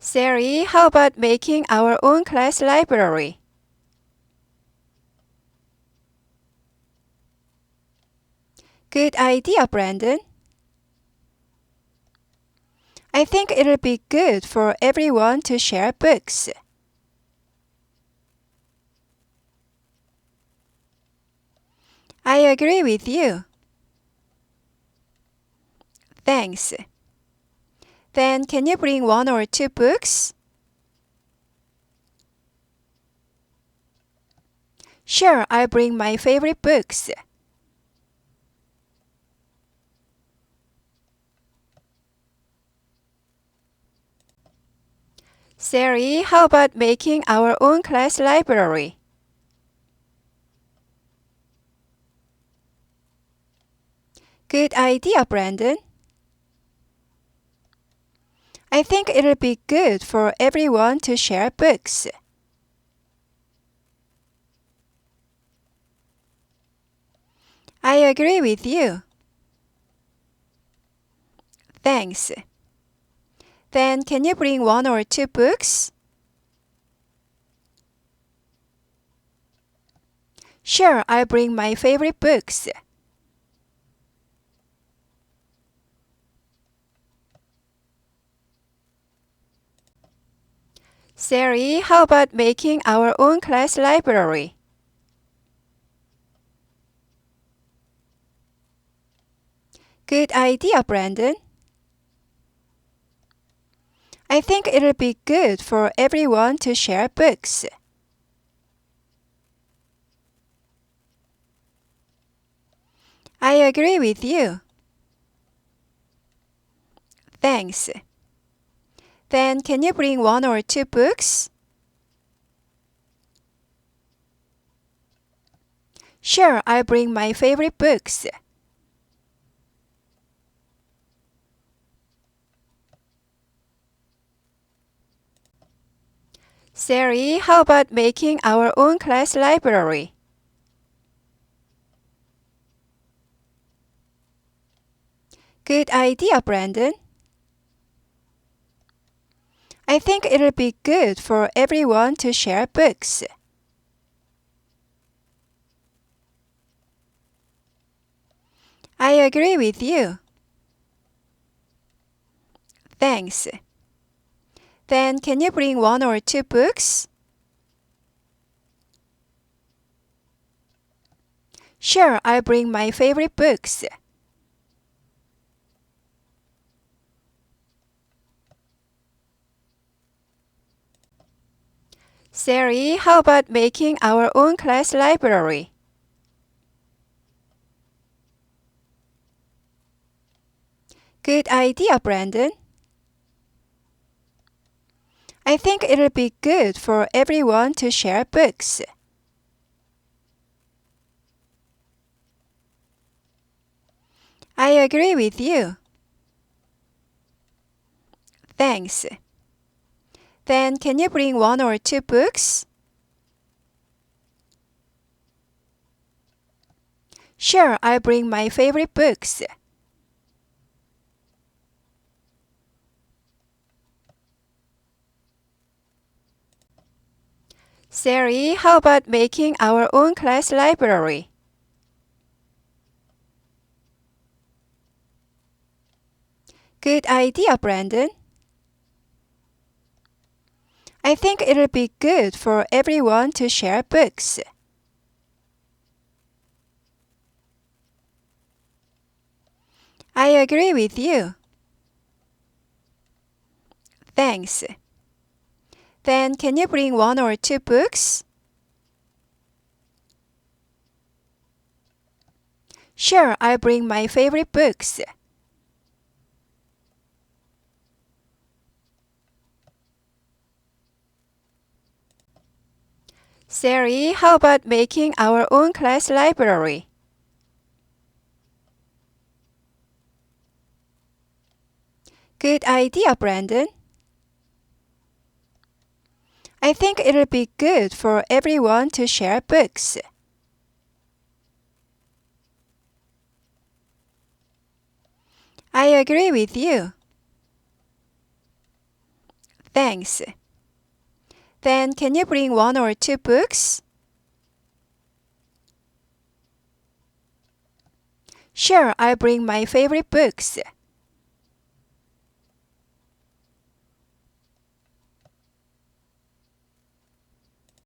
Sari, how about making our own class library? Good idea, Brandon. I think it'll be good for everyone to share books. I agree with you. Thanks. Then can you bring one or two books? Sure, I'll bring my favorite books. Sari, how about making our own class library? Good idea, Brandon. I think it'll be good for everyone to share books. I agree with you. Thanks. Then can you bring one or two books? Sure, I'll bring my favorite books. Sari, how about making our own class library? Good idea, Brandon. I think it'll be good for everyone to share books. I agree with you. Thanks. Then can you bring one or two books? Sure, I'll bring my favorite books. Sari, how about making our own class library? Good idea, Brandon. I think it'll be good for everyone to share books. I agree with you. Thanks. Then can you bring one or two books? Sure, I'll bring my favorite books. Sari, how about making our own class library? Good idea, Brandon. I think it'll be good for everyone to share books. I agree with you. Thanks. Then can you bring one or two books? Sure, I'll bring my favorite books. Sari, how about making our own class library? Good idea, Brandon. I think it'll be good for everyone to share books. I agree with you. Thanks. Then can you bring one or two books? Sure, I'll bring my favorite books. Sari, how about making our own class library? Good idea, Brandon. I think it'll be good for everyone to share books. I agree with you. Thanks. Then can you bring one or two books? Sure, I'll bring my favorite books.